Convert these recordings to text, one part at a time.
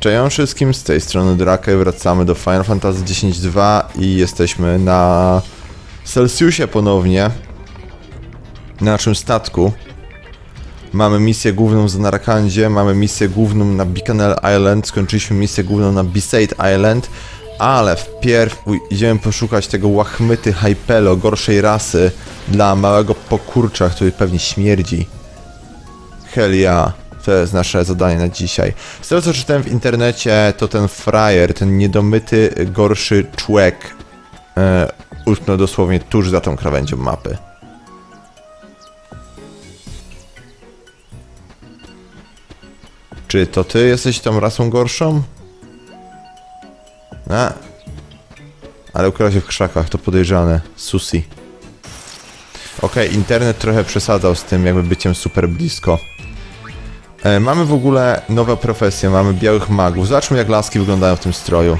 Cześć wszystkim, z tej strony Drake, wracamy do Final Fantasy X-2 i jesteśmy na Celsiusie ponownie, na naszym statku. Mamy misję główną z Narakandzie, mamy misję główną na Bicanel Island, skończyliśmy misję główną na Besaid Island, ale wpierw idziemy poszukać tego łachmyty Hypelo, gorszej rasy, dla małego pokurcza, który pewnie śmierdzi. Hell yeah. To jest nasze zadanie na dzisiaj. Z tego co czytałem w internecie, to ten frajer, ten niedomyty, gorszy człek e, utknął dosłownie tuż za tą krawędzią mapy. Czy to ty jesteś tą rasą gorszą? A. Ale ukryła się w krzakach, to podejrzane. Susi. Okej, internet trochę przesadzał z tym jakby byciem super blisko. E, mamy w ogóle nowe profesje, mamy białych magów. Zobaczmy jak laski wyglądają w tym stroju.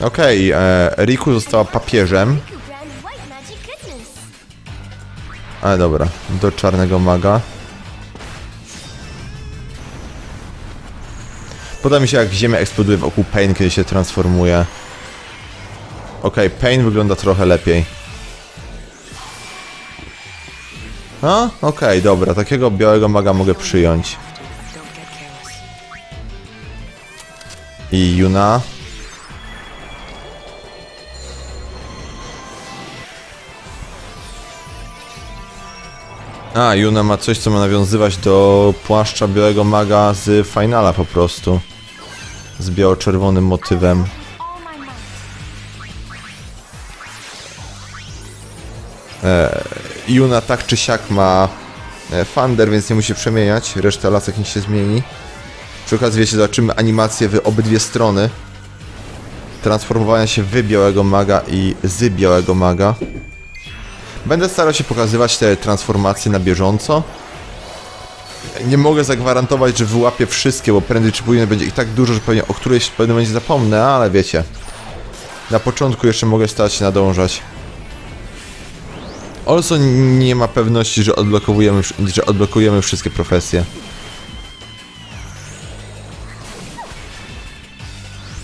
Okej, e, Riku została papieżem. Ale dobra, do czarnego maga. Podoba mi się jak ziemia eksploduje wokół Pain, kiedy się transformuje. Okej, Pain wygląda trochę lepiej. A? Okej, dobra, takiego białego maga mogę przyjąć. I Yuna. A, Yuna ma coś, co ma nawiązywać do płaszcza białego maga z finala po prostu. Z biało-czerwonym motywem. Might. Yuna tak czy siak ma e, Thunder, więc nie musi przemieniać. Reszta lasek nie się zmieni. Przy okazji, wiecie, zobaczymy animację w obydwie strony. Transformowania się w białego maga i z białego maga. Będę starał się pokazywać te transformacje na bieżąco. Nie mogę zagwarantować, że wyłapię wszystkie, bo prędzej czy później będzie ich tak dużo, że pewnie o którejś w pewnym momencie zapomnę, ale wiecie. Na początku jeszcze mogę starać się nadążać. Also nie ma pewności, że odblokujemy, że odblokujemy wszystkie profesje.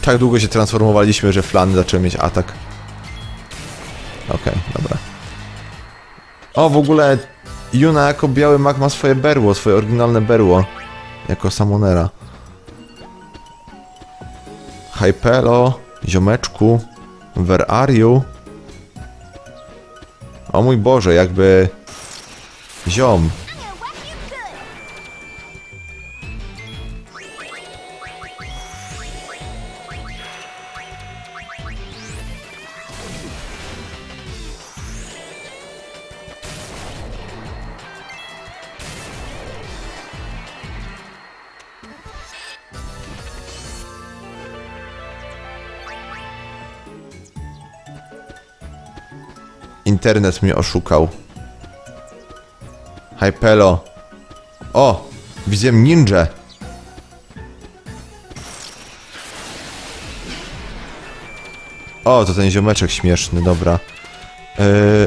Tak długo się transformowaliśmy, że flany zaczęły mieć atak. Okej, dobra. O, w ogóle Yuna jako biały mag ma swoje berło, swoje oryginalne berło. Jako Samonera. Hypelo, ziomeczku, where are you? O mój Boże, jakby... Ziom. Internet mnie oszukał. Hypelo. O! Widzę ninja. O, to ten ziomeczek śmieszny, dobra. Yy,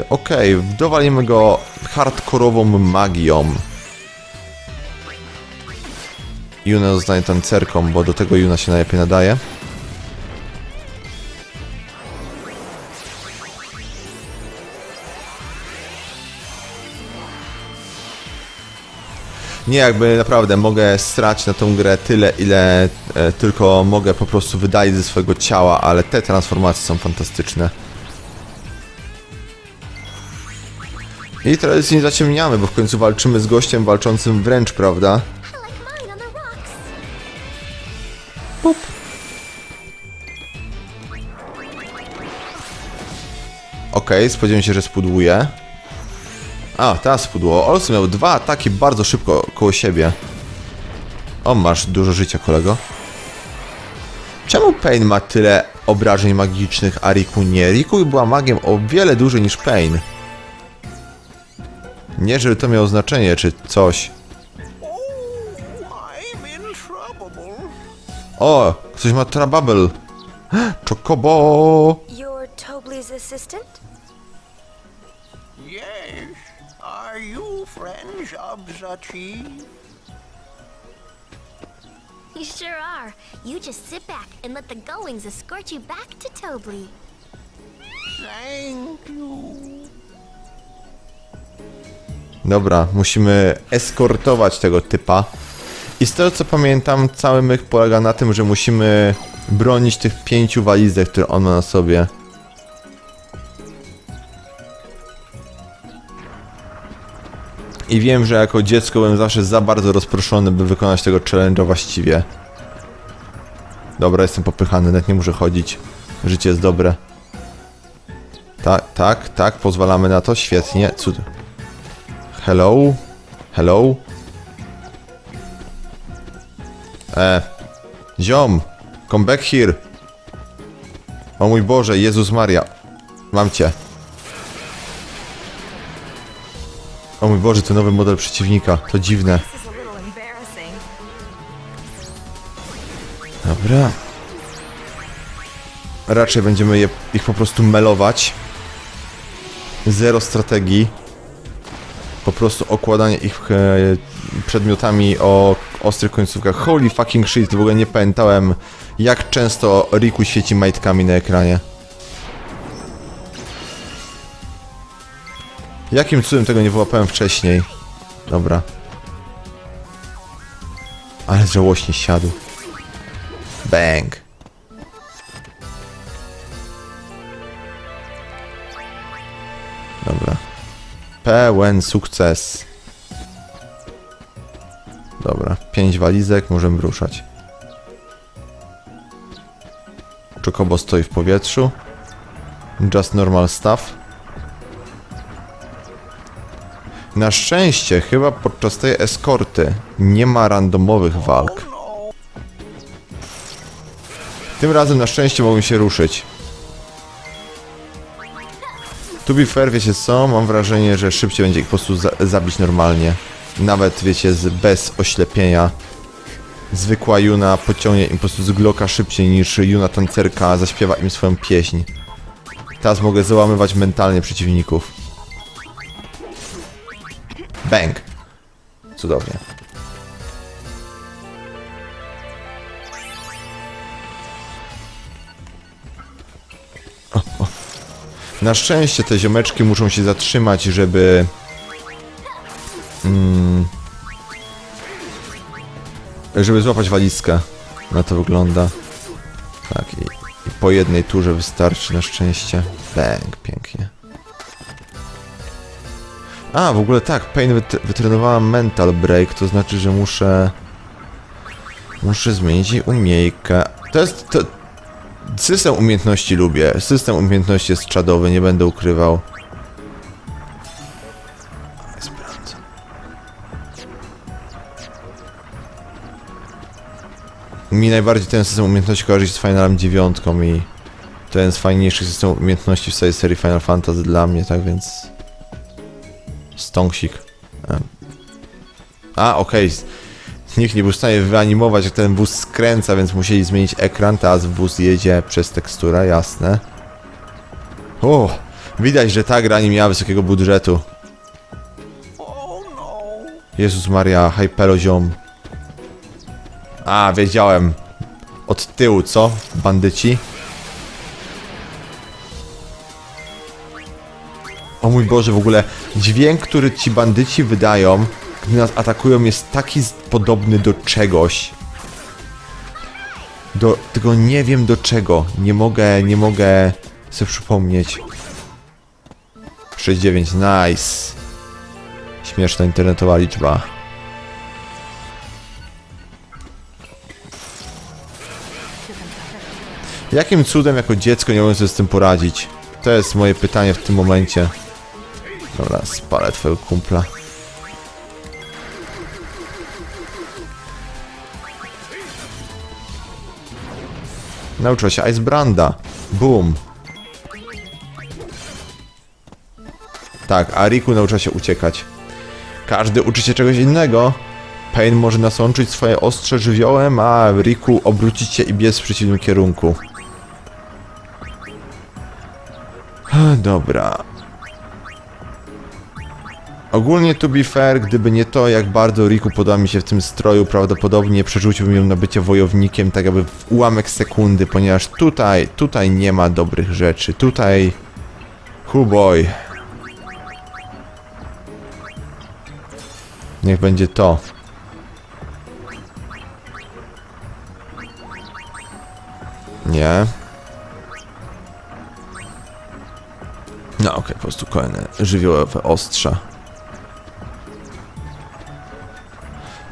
Okej, dowalimy go hardkorową magią. Juna zostanie tancerką, bo do tego Juna się najlepiej nadaje. Nie, jakby naprawdę mogę strać na tą grę tyle, ile e, tylko mogę po prostu wydać ze swojego ciała, ale te transformacje są fantastyczne. I teraz nie zaciemniamy, bo w końcu walczymy z gościem walczącym wręcz, prawda? Rocks. Okej, spodziewam się, że spudłuje. A, teraz spudło. Olso miał dwa ataki bardzo szybko koło siebie. O, masz dużo życia, kolego. Czemu Pain ma tyle obrażeń magicznych, a Riku nie? Riku była magiem o wiele dłużej niż Pain. Nie, żeby to miało znaczenie, czy coś. O, ktoś ma trababel. Chocobo! You're Tobley's assistant? Yes. Are you friends of the chief? You sure are. You just sit back and let the goings escort you back to Tobley. Thank you. Dobra, musimy eskortować tego typa. I z tego co pamiętam, cały myk polega na tym, że musimy bronić tych pięciu walizek, które on ma na sobie. I wiem, że jako dziecko byłem zawsze za bardzo rozproszony, by wykonać tego challenge'a właściwie. Dobra, jestem popychany, nawet nie muszę chodzić. Życie jest dobre. Tak, tak, tak, pozwalamy na to, świetnie, cud. Hello? Hello? E, ziom, come back here. O mój Boże, Jezus Maria. Mam cię. O mój Boże, to nowy model przeciwnika. To dziwne. Dobra. Raczej będziemy je, ich po prostu melować. Zero strategii. Po prostu okładanie ich e, przedmiotami o ostrych końcówkach. Holy fucking shit, w ogóle nie pamiętałem jak często Riku świeci majtkami na ekranie. Jakim cudem tego nie wyłapałem wcześniej? Dobra. Ale żałośnie siadł. Bang. Dobra. Pełen sukces. Dobra, pięć walizek, możemy ruszać. Chocobo stoi w powietrzu. Just normal stuff. Na szczęście, chyba podczas tej eskorty nie ma randomowych walk. Tym razem na szczęście mogłem się ruszyć. To be fair, wiecie co? Mam wrażenie, że szybciej będzie ich po prostu za zabić normalnie. Nawet, wiecie, z, bez oślepienia. Zwykła Juna pociągnie im po prostu z Glocka szybciej niż Juna tancerka zaśpiewa im swoją pieśń. Teraz mogę załamywać mentalnie przeciwników. Bang! Cudownie. Na szczęście te ziomeczki muszą się zatrzymać, żeby... Mm, żeby złapać walizkę. Na to wygląda. Tak, i, i po jednej turze wystarczy na szczęście. Bang, pięknie. A, w ogóle tak, Pain wyt wytrenowałam mental break, to znaczy, że muszę... Muszę zmienić jej umiejkę. To jest... To, System umiejętności lubię. System umiejętności jest czadowy, nie będę ukrywał. Sprawdzę. Mi najbardziej ten system umiejętności kojarzy się z Finalem 9 i to jest fajniejszy system umiejętności w całej serii Final Fantasy dla mnie, tak więc... Stąksik. A, okej. Nikt nie był w stanie wyanimować, jak ten wóz skręca, więc musieli zmienić ekran. Teraz wóz jedzie przez teksturę, jasne. O, widać, że ta gra nie miała wysokiego budżetu. Jezus Maria, hyperoziom. A, wiedziałem. Od tyłu, co? Bandyci. O mój Boże, w ogóle dźwięk, który ci bandyci wydają, gdy nas atakują, jest taki podobny do czegoś. Do... Tylko nie wiem do czego. Nie mogę, nie mogę sobie przypomnieć. 69, nice. Śmieszna internetowa liczba. Jakim cudem jako dziecko nie mogłem sobie z tym poradzić? To jest moje pytanie w tym momencie. Dobra, spalę twojego kumpla. Nauczyła się Ice Branda. Boom. Tak, a Riku nauczyła się uciekać. Każdy uczy się czegoś innego. Pain może nasączyć swoje ostrze żywiołem, a Riku obrócić się i biec w przeciwnym kierunku. Dobra. Ogólnie to be fair, gdyby nie to, jak bardzo Riku podoba mi się w tym stroju, prawdopodobnie przerzuciłbym ją na bycie wojownikiem, tak jakby w ułamek sekundy, ponieważ tutaj, tutaj nie ma dobrych rzeczy. Tutaj... Huboj. Niech będzie to. Nie. No okej, po prostu kolejne żywiołowe ostrza.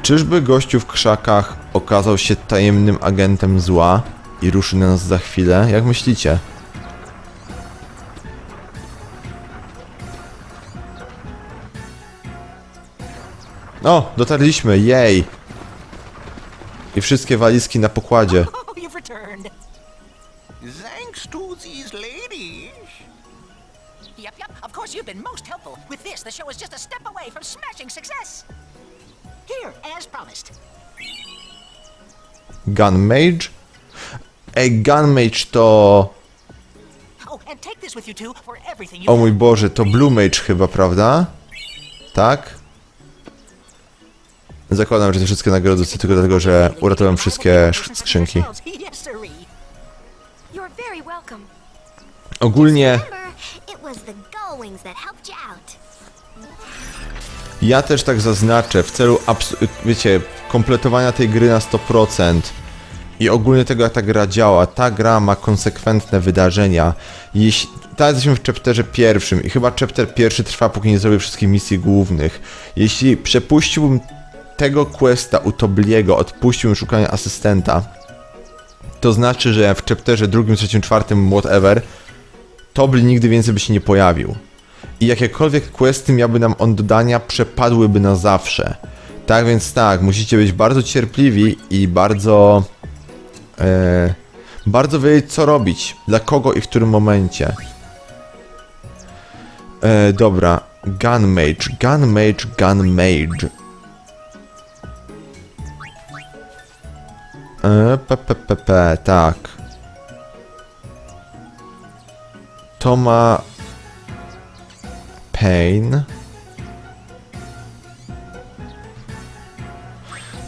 Czyżby gościu w krzakach okazał się tajemnym agentem zła i ruszy na nas za chwilę? Jak myślicie? O, dotarliśmy, jej! I wszystkie walizki na pokładzie. Oh, you've returned. Thanks to these ladies. Yep, yep. Of course, you've been most helpful. With this, the show is just a step away from smashing success. Here, as promised. Gun Mage? Ej, Gun Mage to... Oh, and take this with you two for everything O mój Boże, to Blue Mage chyba, prawda? Tak? Zakładam, że te wszystkie nagrody są tylko dlatego, że uratowałem wszystkie sz- skrzynki. Ogólnie ja też tak zaznaczę w celu, wiecie, kompletowania tej gry na 100% i ogólnie tego, jak ta gra działa. Ta gra ma konsekwentne wydarzenia. Jeśli, teraz jesteśmy w chapterze pierwszym i chyba chapter pierwszy trwa, póki nie zrobię wszystkich misji głównych. Jeśli przepuściłbym tego questa u Tobliego, odpuściłbym szukania asystenta, to znaczy, że w chapterze drugim, trzecim, czwartym, whatever, Tobli nigdy więcej by się nie pojawił. I jakiekolwiek questy miałby nam on dodania, przepadłyby na zawsze. Tak więc tak, musicie być bardzo cierpliwi i bardzo... E, bardzo wiedzieć co robić, dla kogo i w którym momencie. E, dobra, Gun Mage, Gun Mage, Gun Mage. E, tak. To ma Pain.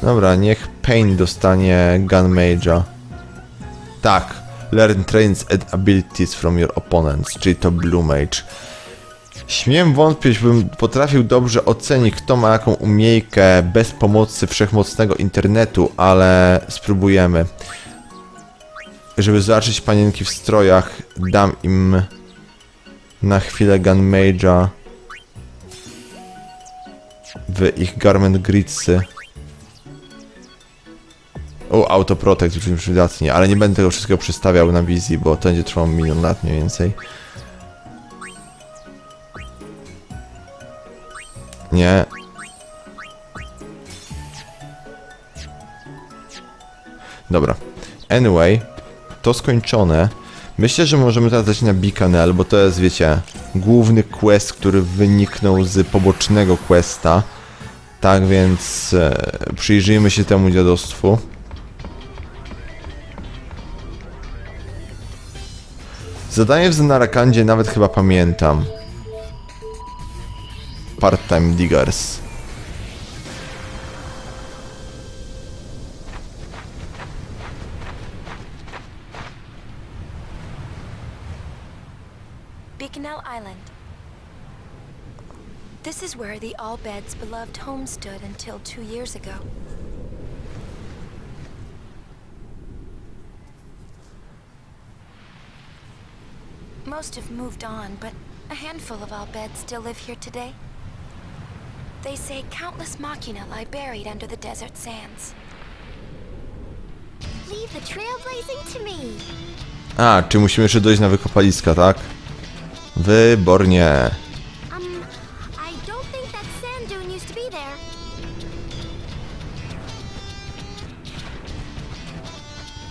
Dobra, niech Pain dostanie Gun Mage'a. Tak. Learn trains and abilities from your opponents, czyli to Blue Mage. Śmiem wątpić, bym potrafił dobrze ocenić, kto ma jaką umiejkę bez pomocy wszechmocnego internetu, ale spróbujemy. Żeby zobaczyć panienki w strojach, dam im na chwilę Gun Mage'a w ich Garment Gridsy. O, Autoprotect już przydatnie, ale nie będę tego wszystkiego przedstawiał na wizji, bo to będzie trwało milion lat mniej więcej. Nie. Dobra. Anyway, to skończone. Myślę, że możemy teraz dać na Bikanel, bo to jest, wiecie, główny quest, który wyniknął z pobocznego questa. Tak więc e, przyjrzyjmy się temu dziadostwu. Zadanie w Zanarakandzie nawet chyba pamiętam. Part-time diggers. This is where the Allbeds' beloved home stood until two years ago. Most have moved on, but a handful of Allbeds still live here today. They say countless machina lie buried under the desert sands. Leave the trailblazing to me. A, czy musimy jeszcze dojść na wykopaliska, tak? Wybornie.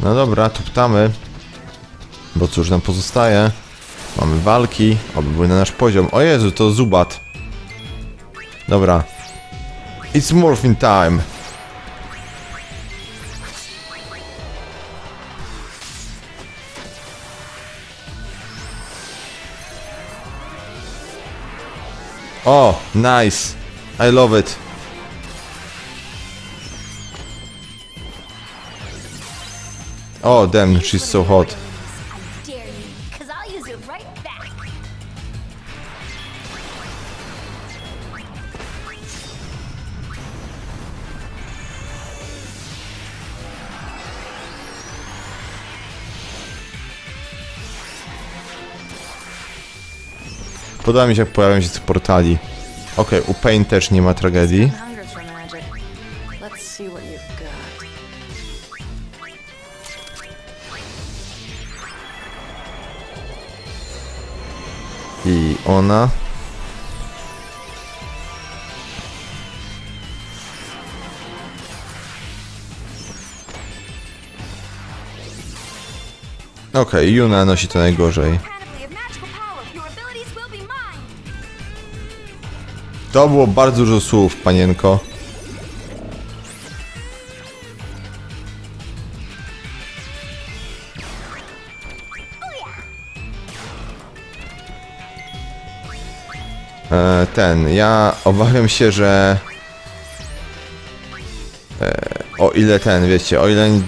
No dobra, tuptamy. Bo cóż nam pozostaje? Mamy walki, oby były na nasz poziom. O Jezu, to Zubat. Dobra. It's morphing time. O, nice. I love it. Oh, damn, she's so hot. Podoba mi się, jak pojawiają się z portali. Okej, u Pain też nie ma tragedii. Ona. Okej, Yuna nosi to najgorzej. To było bardzo dużo słów, panienko. Ten, ja obawiam się, że e, o ile ten, wiecie, o ile e,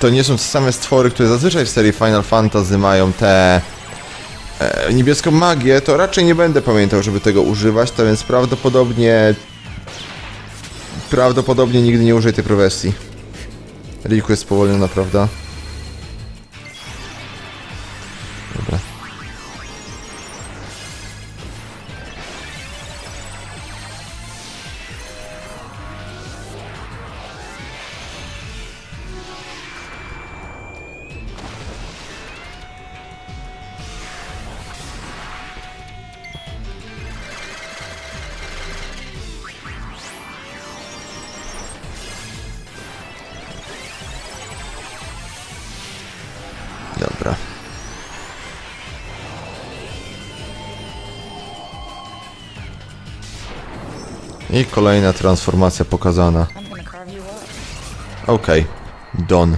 to nie są te same stwory, które zazwyczaj w serii Final Fantasy mają te e, niebieską magię, to raczej nie będę pamiętał, żeby tego używać, to więc prawdopodobnie prawdopodobnie nigdy nie użyję tej profesji. Riku jest spowolniona, prawda? I kolejna transformacja pokazana. Okej. Don.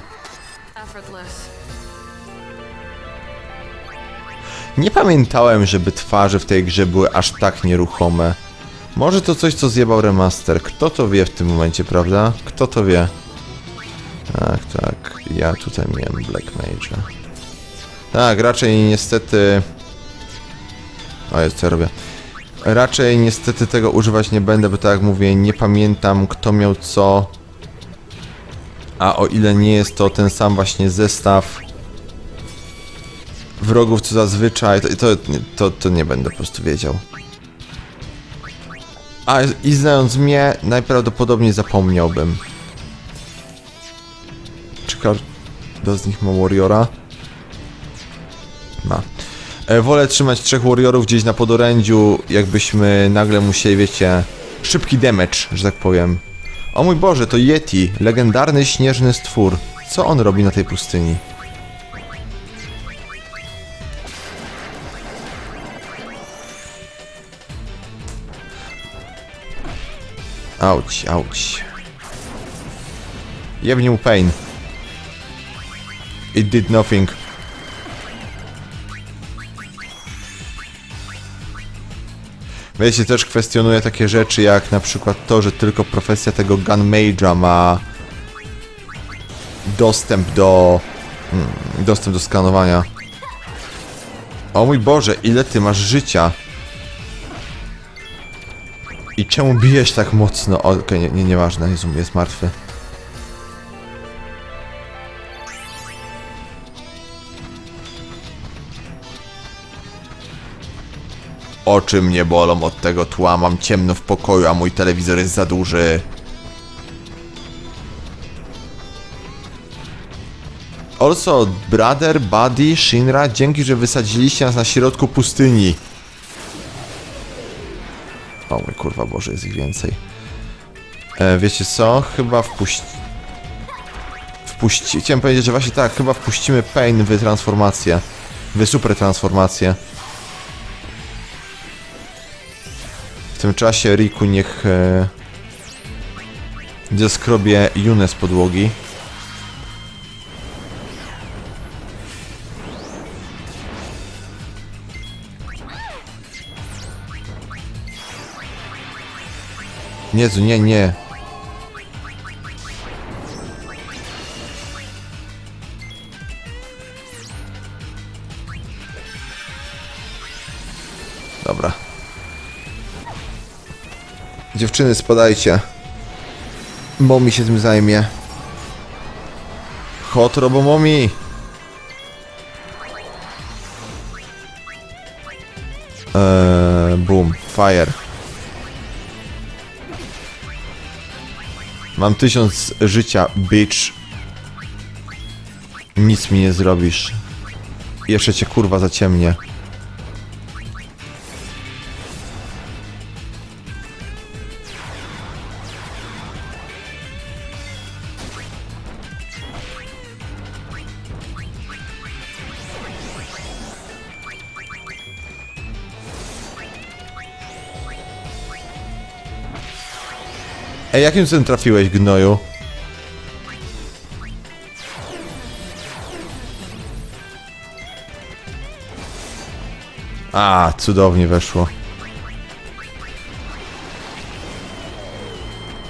Effortless. Nie pamiętałem, żeby twarze w tej grze były aż tak nieruchome. Może to coś, co zjebał remaster. Kto to wie w tym momencie, prawda? Kto to wie? Tak, tak. Ja tutaj miałem Black Mage'a. Tak, raczej niestety... O, jest co ja robię. Raczej niestety tego używać nie będę, bo tak jak mówię, nie pamiętam kto miał co. A o ile nie jest to ten sam właśnie zestaw wrogów co zazwyczaj, to, to, to, to nie będę po prostu wiedział. A i znając mnie, najprawdopodobniej zapomniałbym. Czy każdy z nich ma Warriora? Ma. E, wolę trzymać trzech Warriorów gdzieś na podorędziu, jakbyśmy nagle musieli, wiecie, szybki damage, że tak powiem. O mój Boże, to Yeti, legendarny śnieżny stwór. Co on robi na tej pustyni? Auć, auć. Jebnie mu pain. It did nothing. Wiecie, też kwestionuję takie rzeczy jak na przykład to, że tylko profesja tego Gun Mage'a ma dostęp do mm, dostęp do skanowania. O mój Boże, ile ty masz życia? I czemu bijesz tak mocno? Okej, nie, nie, nieważne, Jezu, jest martwy. Oczy mnie bolą od tego tła, mam ciemno w pokoju, a mój telewizor jest za duży. Also, brother, buddy, Shinra, dzięki, że wysadziliście nas na środku pustyni. O mój kurwa Boże, jest ich więcej. E, wiecie co? Chyba wpuści... Wpuści... Chciałem powiedzieć, że właśnie tak, chyba wpuścimy Pain w transformację. W super transformację. W tym czasie Riku niech e, gdzie skrobie Junę z podłogi. Niezu, nie, nie. Dziewczyny, spadajcie. Momi się tym zajmie. Hot Robomomi! Eee, boom, fire. Mam tysiąc życia, bitch. Nic mi nie zrobisz. Jeszcze cię kurwa zaciemnię. Ej, jakim cudem trafiłeś, gnoju? A, cudownie weszło.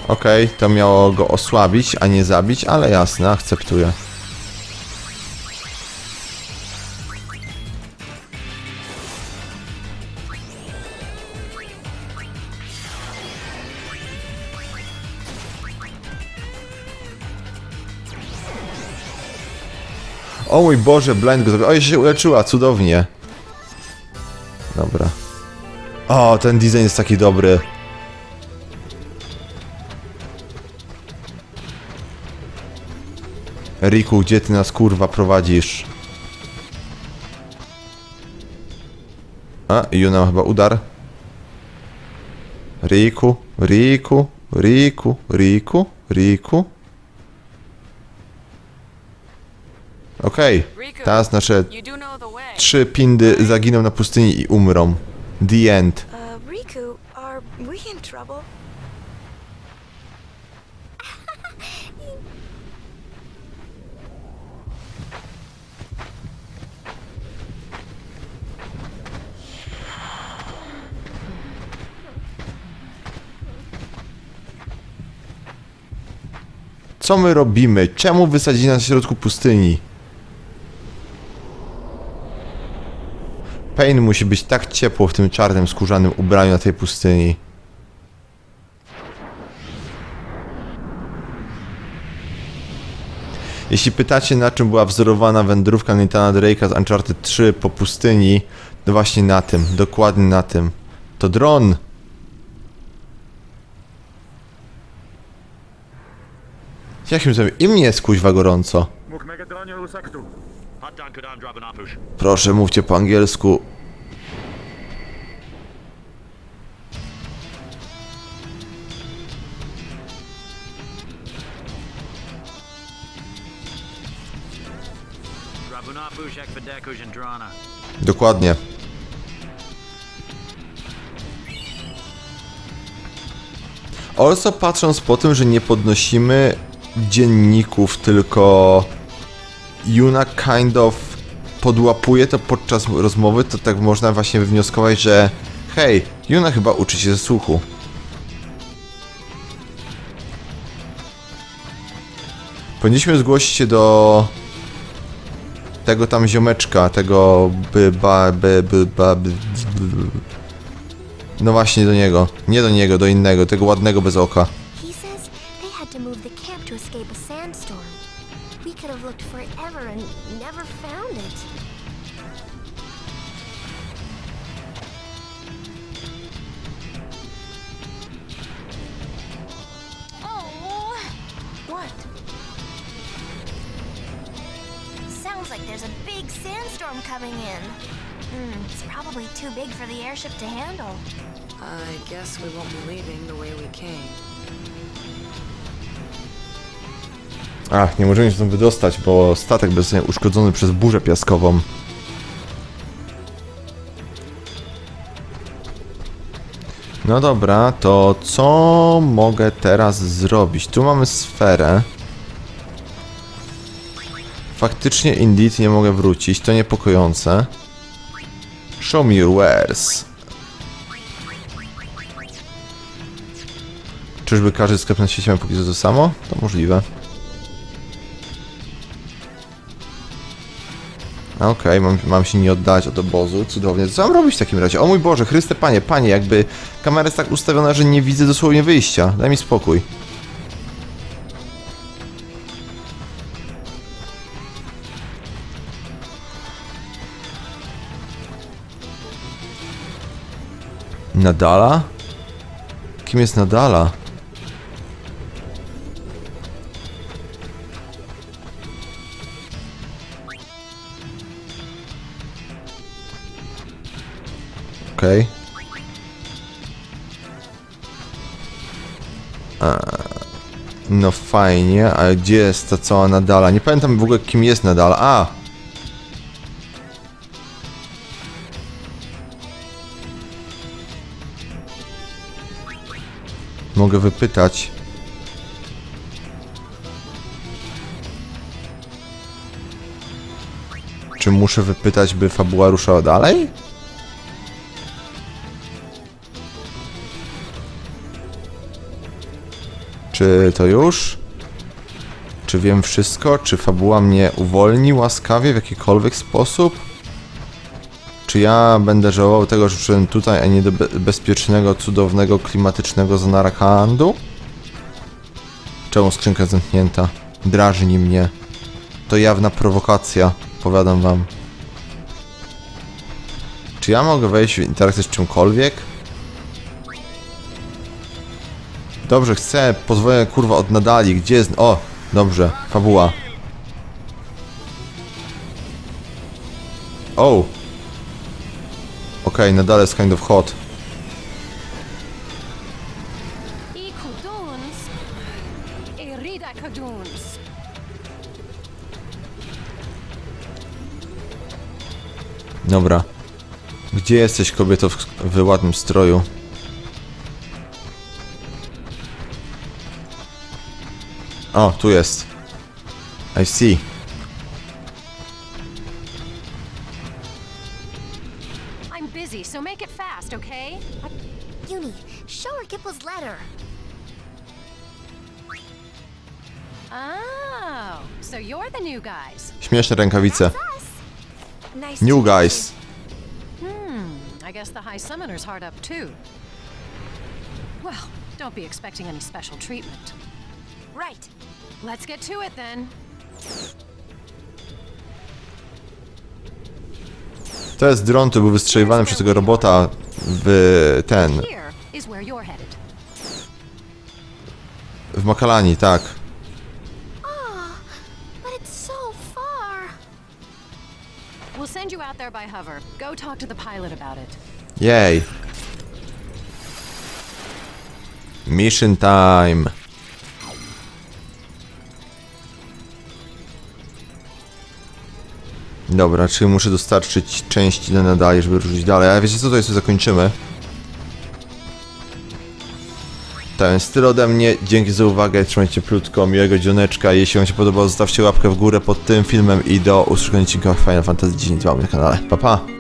Okej, to miało go osłabić, a nie zabić, ale jasne, akceptuję. O mój Boże, blind go zabił. O, jeszcze się uleczyła, cudownie. Dobra. O, ten design jest taki dobry. Riku, gdzie ty nas kurwa prowadzisz? A, Yuna ma chyba udar. Riku, Riku, Riku, Riku, Riku. Okej, teraz nasze trzy pindy zaginą na pustyni i umrą. The end. Uh, Riku, are we in trouble? Co my robimy? Czemu wysadzili nas w środku pustyni? Pain musi być tak ciepło w tym czarnym, skórzanym ubraniu na tej pustyni. Jeśli pytacie, na czym była wzorowana wędrówka Nathana Drake'a z Uncharted 3 po pustyni, to właśnie na tym, dokładnie na tym. To dron! Jakim sobie? I mnie jest kuźwa gorąco. Mógł Usaktu. Proszę, mówcie po angielsku. Dokładnie. Also patrząc po tym, że nie podnosimy dzienników, tylko Yuna kind of podłapuje to podczas rozmowy, to tak można właśnie wywnioskować, że hej, Yuna chyba uczy się ze słuchu. Powinniśmy zgłosić się do tego tam ziomeczka, tego by, ba, by, by, ba, by. No właśnie do niego. Nie do niego, do innego, tego ładnego bez oka. Sandstorm coming in. Hmm, it's probably too big for the airship to handle. I guess we won't be leaving the way we came. Ach, nie możemy się tam wydostać, bo statek będzie uszkodzony przez burzę piaskową. No dobra, to co mogę teraz zrobić? Tu mamy sferę. Faktycznie indeed nie mogę wrócić, to niepokojące. Show me your wares. Czyżby każdy sklep na świecie miał póki co to samo? To możliwe. Okej, mam, mam się nie oddać od obozu, cudownie. Co mam robić w takim razie? O mój Boże, Chryste Panie, Panie, jakby kamera jest tak ustawiona, że nie widzę dosłownie wyjścia. Daj mi spokój. Nadala? Kim jest Nadala? Okej. A, No fajnie, ale gdzie jest ta cała Nadala? Nie pamiętam w ogóle kim jest Nadala. A! Mogę wypytać. Czy muszę wypytać, by fabuła ruszała dalej? Czy to już? Czy wiem wszystko? Czy fabuła mnie uwolni łaskawie w jakikolwiek sposób? Czy ja będę żałował tego, że przyszedłem tutaj, a nie do be bezpiecznego, cudownego, klimatycznego Zanarakandu? Czemu skrzynka zamknięta? Drażni mnie. To jawna prowokacja, powiadam wam. Czy ja mogę wejść w interakcję z czymkolwiek? Dobrze, chcę pozwolenia kurwa od nadali. Gdzie jest... O! Dobrze, fabuła. O! Okej, nadal jest kind of hot. Dobra. Gdzie jesteś, kobieto w, w ładnym stroju? O, tu jest. I see. Fast, okay? Uni, show her Kipple's letter. Oh, so you're the new guys. Śmieszne rękawice. Nice New to meet you. guys. I guess the High Summoner's hard up too. Well, don't be expecting any special treatment. Right. Let's get to it then. To jest dron, który był wystrzeliwany przez tego robota w ten... Here is where you're headed. w Makalani, tak. But it's so Dobra, czyli muszę dostarczyć części na nadali, żeby ruszyć dalej. Ale wiecie co, to jest zakończymy. Tak, więc tyle ode mnie. Dzięki za uwagę, trzymajcie cieplutko, miłego dzioneczka. Jeśli wam się podobało, zostawcie łapkę w górę pod tym filmem i do usłyszenia w odcinkach Final Fantasy X na kanale. Pa, pa!